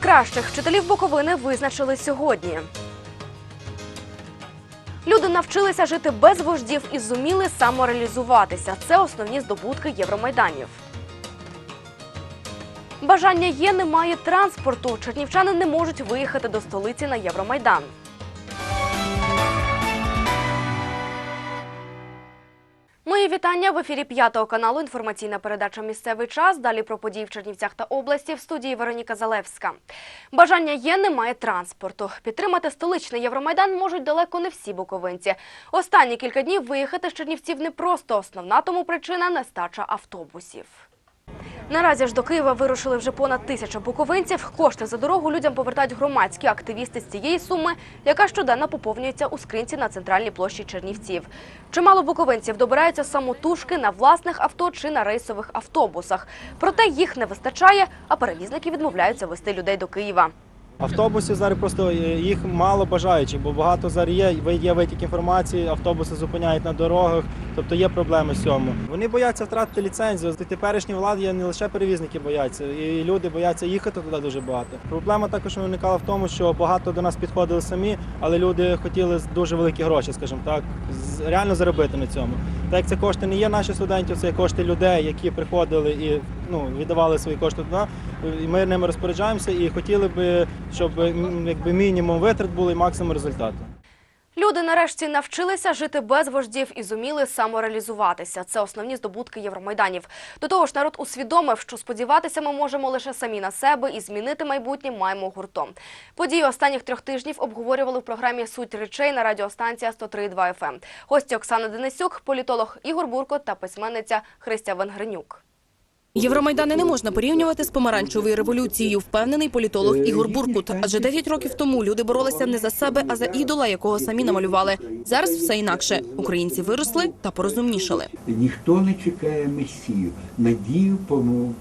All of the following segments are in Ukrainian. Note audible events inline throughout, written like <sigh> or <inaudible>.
Найкращих вчителів Буковини визначили сьогодні. Люди навчилися жити без вождів і зуміли самореалізуватися. Це основні здобутки Євромайданів. Бажання є, немає транспорту. Чернівчани не можуть виїхати до столиці на Євромайдан. Мої вітання в ефірі п'ятого каналу. Інформаційна передача Місцевий час. Далі про події в Чернівцях та області в студії Вероніка Залевська. Бажання є, немає транспорту. Підтримати столичний Євромайдан можуть далеко не всі буковинці. Останні кілька днів виїхати з Чернівців непросто. Основна тому причина нестача автобусів. Наразі ж до Києва вирушили вже понад тисяча буковинців. Кошти за дорогу людям повертають громадські активісти з цієї суми, яка щоденно поповнюється у скринці на центральній площі Чернівців. Чимало буковинців добираються самотужки на власних авто чи на рейсових автобусах. Проте їх не вистачає, а перевізники відмовляються вести людей до Києва. Автобусів зараз просто е, їх мало бажаючих, бо багато зараз є, є витік інформації, автобуси зупиняють на дорогах, тобто є проблеми з цьому. Вони бояться втратити ліцензію. З теперішньої влади не лише перевізники бояться, і люди бояться їхати туди дуже багато. Проблема також виникала в тому, що багато до нас підходили самі, але люди хотіли дуже великі гроші, скажімо так, реально заробити на цьому. Так це кошти не є наші студентів, це кошти людей, які приходили і ну, віддавали свої кошти туди. Ми ними розпоряджаємося і хотіли би, щоб якби мінімум витрат було і максимум результату. Люди нарешті навчилися жити без вождів і зуміли самореалізуватися. Це основні здобутки Євромайданів. До того ж, народ усвідомив, що сподіватися ми можемо лише самі на себе і змінити майбутнє маємо гуртом. Події останніх трьох тижнів обговорювали в програмі Суть речей на радіостанція 103.2 FM. Гості Оксана Денисюк, політолог Ігор Бурко та письменниця Христя Венгренюк. Євромайдани не можна порівнювати з помаранчевою революцією, впевнений політолог Ігор Буркут. Адже 9 років тому люди боролися не за себе, а за ідола, якого самі намалювали. Зараз все інакше. Українці виросли та порозумнішали. Ніхто не чекає месію. Надію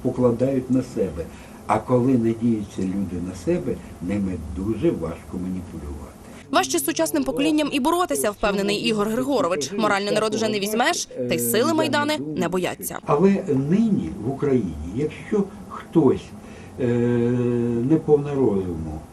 покладають на себе. А коли надіються люди на себе, ними дуже важко маніпулювати. Важче з сучасним поколінням і боротися, впевнений Ігор Григорович. Морально народ вже не візьмеш, та й сили майдани не бояться. Але нині в Україні, якщо хтось е, неповна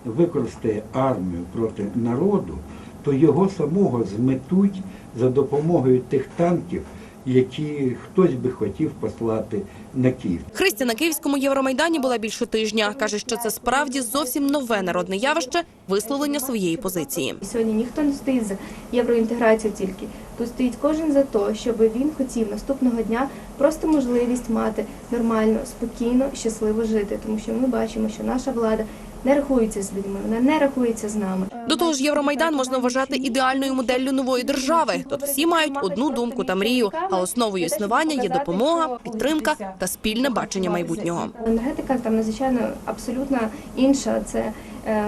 використає армію проти народу, то його самого зметуть за допомогою тих танків, які хтось би хотів послати на Київ. Христя на київському Євромайдані була більше тижня. каже, що це справді зовсім нове народне явище висловлення своєї позиції. Сьогодні ніхто не стоїть за євроінтеграцію тільки. Тут стоїть кожен за те, щоб він хотів наступного дня просто можливість мати нормально, спокійно, щасливо жити. Тому що ми бачимо, що наша влада не рахується з людьми, вона не рахується з нами. До того ж, Євромайдан можна вважати ідеальною моделлю нової держави. Тут всі мають одну думку та мрію, а основою існування є допомога, підтримка та спільне бачення майбутнього. Енергетика там надзвичайно абсолютно інша. Це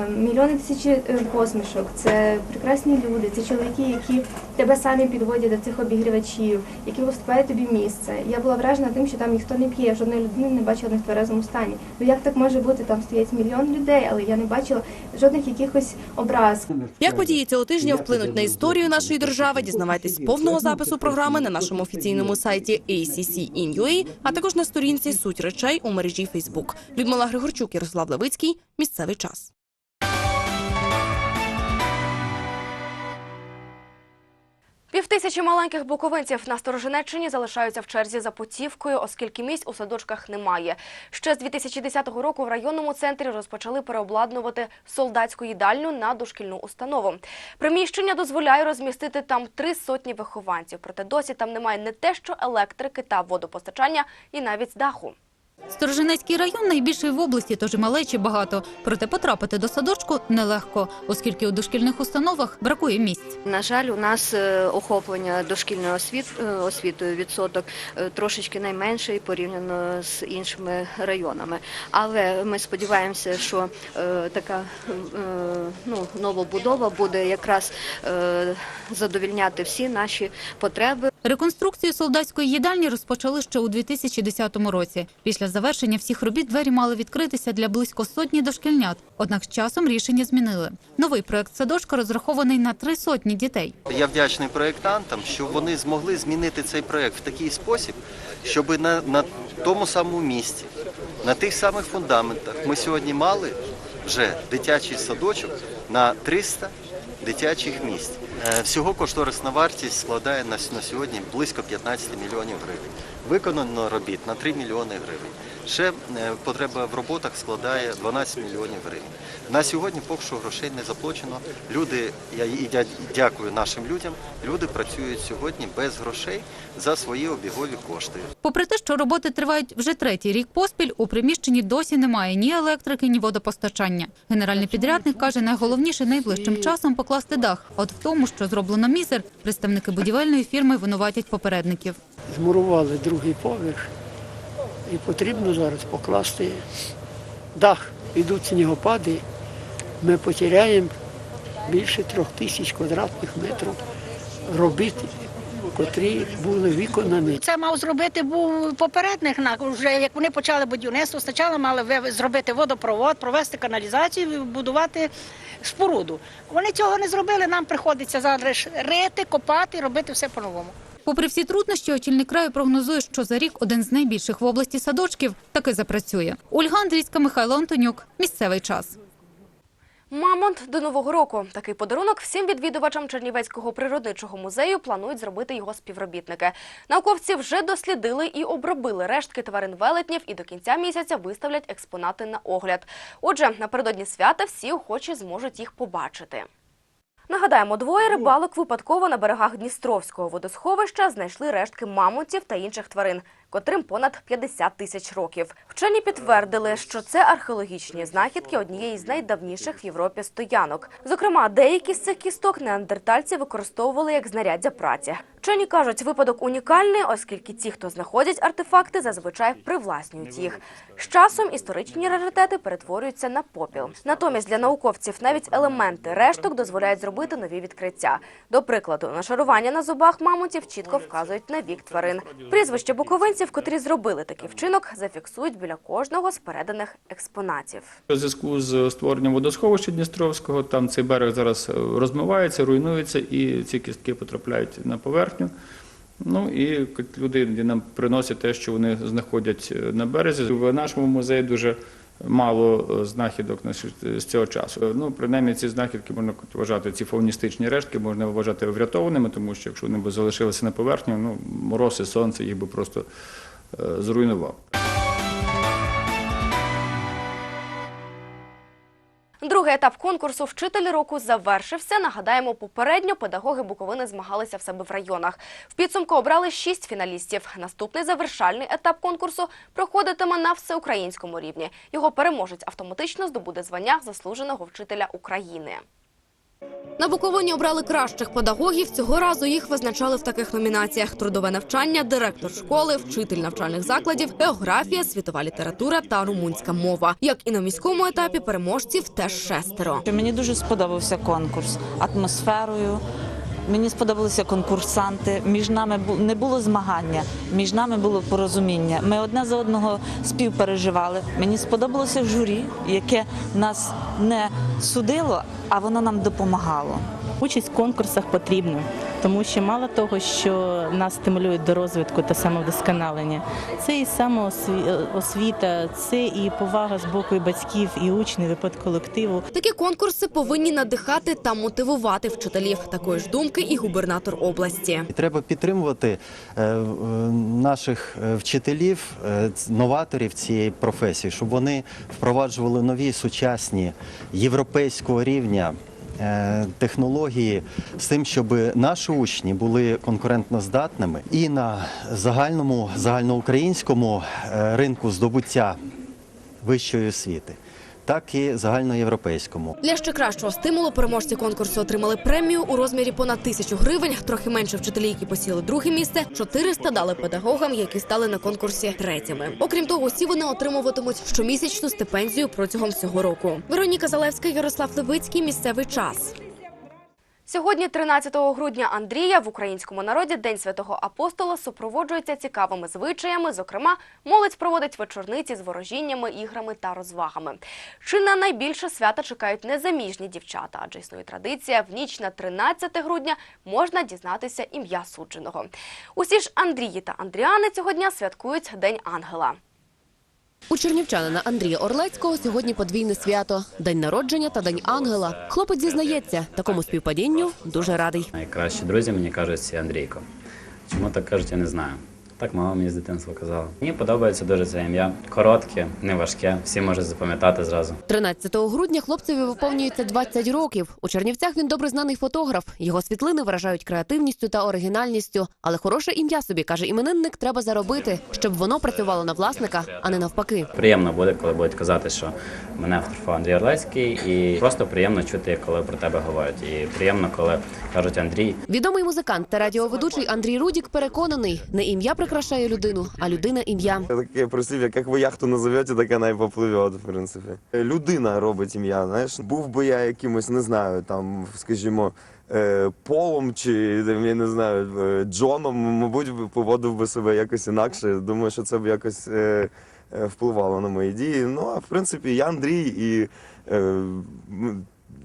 мільйони тисячі е, посмішок, це прекрасні люди, це чоловіки, які тебе самі підводять до цих обігрівачів, які уступають тобі місце. Я була вражена тим, що там ніхто не п'є, жодної людини не бачила в тверезому стані. Ну як так може бути? Там стоять мільйон людей, але я не бачила жодних якихось образ. Як події цього тижня вплинуть на історію нашої держави? Дізнавайтесь повного запису програми на нашому офіційному сайті ACC.in.ua, а також на сторінці Суть речей у мережі Facebook. Людмила Григорчук, Ярослав Левицький. Місцевий час. Півтисячі маленьких буковинців на Сторожинеччині залишаються в черзі за путівкою, оскільки місць у садочках немає. Ще з 2010 року в районному центрі розпочали переобладнувати солдатську їдальню на дошкільну установу. Приміщення дозволяє розмістити там три сотні вихованців. Проте досі там немає не те, що електрики та водопостачання, і навіть даху. Сторожинецький район найбільший в області, тож і малечі багато. Проте потрапити до садочку нелегко, оскільки у дошкільних установах бракує місць. На жаль, у нас е, охоплення дошкільною е, освітою відсоток е, трошечки найменший порівняно з іншими районами. Але ми сподіваємося, що така ну, новобудова буде якраз задовільняти всі наші потреби. Реконструкцію солдатської їдальні розпочали ще у 2010 році. Після завершення всіх робіт двері мали відкритися для близько сотні дошкільнят. Однак з часом рішення змінили. Новий проект садочка розрахований на три сотні дітей. Я вдячний проєктантам, що вони змогли змінити цей проєкт в такий спосіб, щоб на, на тому самому місці, на тих самих фундаментах ми сьогодні мали вже дитячий садочок на 300 дитячих місць. Е, Всього кошторисна вартість складає на на сьогодні близько 15 мільйонів гривень. Виконано робіт на 3 мільйони гривень. Ще е, потреба в роботах складає 12 мільйонів гривень. На сьогодні поки що грошей не заплачено. Люди, я і дякую нашим людям, люди працюють сьогодні без грошей за свої обігові кошти. Попри те, що роботи тривають вже третій рік поспіль, у приміщенні досі немає ні електрики, ні водопостачання. Генеральний підрядник каже, найголовніше найближчим часом покласти дах. От в тому, що зроблено мізер, представники будівельної фірми винуватять попередників. змурували другий поверх, і потрібно зараз покласти дах. Ідуть снігопади, ми потеряємо більше трьох тисяч квадратних метрів робіт, котрі були виконані. Це мав зробити був попередник. Вже як вони почали будівництво, спочатку мали зробити водопровод, провести каналізацію, будувати споруду. Вони цього не зробили. Нам приходиться зараз рити, копати, робити все по-новому. Попри всі труднощі, очільник краю прогнозує, що за рік один з найбільших в області садочків таки запрацює. Ольга Андрійська, Михайло Антонюк. Місцевий час. Мамонт до нового року. Такий подарунок всім відвідувачам Чернівецького природничого музею планують зробити його співробітники. Науковці вже дослідили і обробили рештки тварин велетнів і до кінця місяця виставлять експонати на огляд. Отже, напередодні свята всі охочі зможуть їх побачити. Нагадаємо, двоє рибалок випадково на берегах Дністровського водосховища знайшли рештки мамонтів та інших тварин, котрим понад 50 тисяч років. Вчені підтвердили, що це археологічні знахідки однієї з найдавніших в Європі стоянок. Зокрема, деякі з цих кісток неандертальці використовували як знаряддя праці. Вчені кажуть, випадок унікальний, оскільки ті, хто знаходять артефакти, зазвичай привласнюють їх. З часом історичні раритети перетворюються на попіл. Натомість для науковців навіть елементи решток дозволяють зробити нові відкриття. До прикладу, нашарування на зубах мамонтів чітко вказують на вік тварин. Прізвище буковинців, котрі зробили такий вчинок, зафіксують біля кожного з переданих експонатів. У зв'язку з створенням водосховища Дністровського, там цей берег зараз е, розмивається, руйнується, і ці кістки потрапляють на поверхню. Ну і люди нам приносять те, що вони знаходять е, на березі. В нашому музеї дуже мало е, знахідок на ш- з цього часу. Е, Ну, принаймні, ці знахідки можна вважати, ці фауністичні рештки можна вважати врятованими, тому що якщо вони б залишилися на поверхні, ну мороз і сонце їх би просто е, зруйнував. Другий етап конкурсу Вчитель року завершився. Нагадаємо, попередньо педагоги Буковини змагалися в себе в районах. В підсумку обрали шість фіналістів. Наступний завершальний етап конкурсу проходитиме на всеукраїнському рівні. Його переможець автоматично здобуде звання заслуженого вчителя України. На Буковині обрали кращих педагогів. Цього разу їх визначали в таких номінаціях: трудове навчання, директор школи, вчитель навчальних закладів, географія, світова література та румунська мова. Як і на міському етапі, переможців теж шестеро. Мені дуже сподобався конкурс атмосферою. Мені сподобалися конкурсанти. Між нами не було змагання, між нами було порозуміння. Ми одне за одного співпереживали. Мені сподобалося журі, яке нас не судило, а воно нам допомагало. Участь в конкурсах потрібна, тому що мало того, що нас стимулюють до розвитку та самовдосконалення, це і самоосвіта, це і повага з боку і батьків, і учнів, і підколективу. Такі конкурси повинні надихати та мотивувати вчителів. Такої ж думки і губернатор області. Треба підтримувати е, е, наших е, вчителів, новаторів цієї професії, щоб вони впроваджували нові сучасні європейського рівня. Е, Технології з тим, щоб наші учні були конкурентноздатними і на загальному загальноукраїнському е, ринку здобуття вищої освіти, так і загальноєвропейському. Для ще кращого стимулу переможці конкурсу отримали премію у розмірі понад тисячу гривень. Трохи менше вчителі, які посіли друге місце. 400 дали педагогам, які стали на конкурсі третіми. Окрім того, усі вони отримуватимуть щомісячну стипендію протягом всього року. Вероніка Залевська, Ярослав Левицький. Місцевий час. Сьогодні, 13 грудня, Андрія в українському народі День святого апостола супроводжується цікавими звичаями. Зокрема, молодь проводить вечорниці з ворожіннями, іграми та розвагами. Чи на найбільше свята чекають незаміжні дівчата, адже існує традиція в ніч на 13 грудня можна дізнатися ім'я судженого. Усі ж Андрії та Андріани цього дня святкують День ангела. У чернівчанина Андрія Орлецького сьогодні подвійне свято день народження та день ангела. Хлопець зізнається, такому співпадінню дуже радий. Найкращі друзі мені кажуть Андрійко. Чому так кажуть, я не знаю. Так мама мені з дитинства казала. Мені подобається дуже це ім'я. Коротке, не важке, всі можуть запам'ятати зразу. 13 грудня хлопцеві виповнюється 20 років. У Чернівцях він добре знаний фотограф. Його світлини вражають креативністю та оригінальністю. Але хороше ім'я собі каже іменинник, треба заробити, щоб воно працювало на власника, а не навпаки. Приємно буде, коли будуть казати, що мене фотографував Андрій Орлецький, і просто приємно чути, коли про тебе говорять. І приємно, коли кажуть Андрій. Відомий музикант та радіоведучий Андрій Рудік переконаний, не ім'я прикрашає людину, а людина ім'я. Таке прислів'я, як ви яхту назовете, так вона і попливе, в принципі. Людина робить ім'я, знаєш. Був би я якимось, не знаю, там, скажімо, е, Полом чи я не знаю, е, Джоном, мабуть, поводив би себе якось інакше. Думаю, що це б якось е, впливало на мої дії. Ну, а в принципі, я Андрій і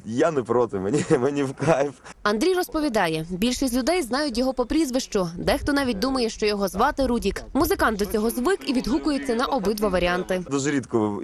я не проти, мені, <laughs> мені в кайф. Андрій розповідає, більшість людей знають його по прізвищу. Дехто навіть думає, що його звати Рудік. Музикант до цього звик і відгукується на обидва варіанти. Дуже рідко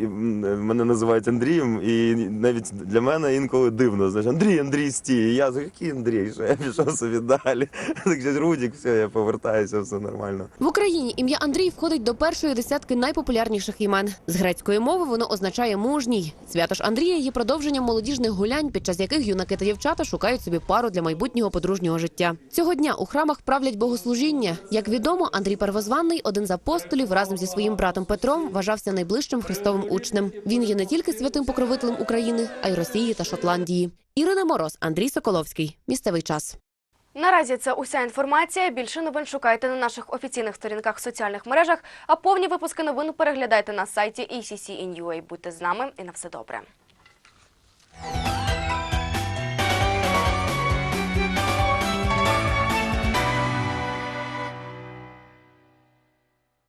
мене називають Андрієм, і навіть для мене інколи дивно. Знаєш, Андрій, Андрій, стій. І Я за який Андрій? Що я пішов собі далі. <laughs> Так щось Рудік, все, я повертаюся, все нормально. В Україні ім'я Андрій входить до першої десятки найпопулярніших імен. З грецької мови воно означає мужній. Свято ж Андрія є продовженням молодіжних гулянь, під час яких юнаки та дівчата шукають собі пару для майбутнього подружнього життя. Цього дня у храмах правлять богослужіння. Як відомо, Андрій Первозванний, один з апостолів, разом зі своїм братом Петром, вважався найближчим христовим учнем. Він є не тільки святим покровителем України, а й Росії та Шотландії. Ірина Мороз, Андрій Соколовський. Місцевий час. Наразі це уся інформація. Більше новин шукайте на наших офіційних сторінках в соціальних мережах, а повні випуски новин переглядайте на сайті ACC.in.ua. Будьте з нами і на все добре.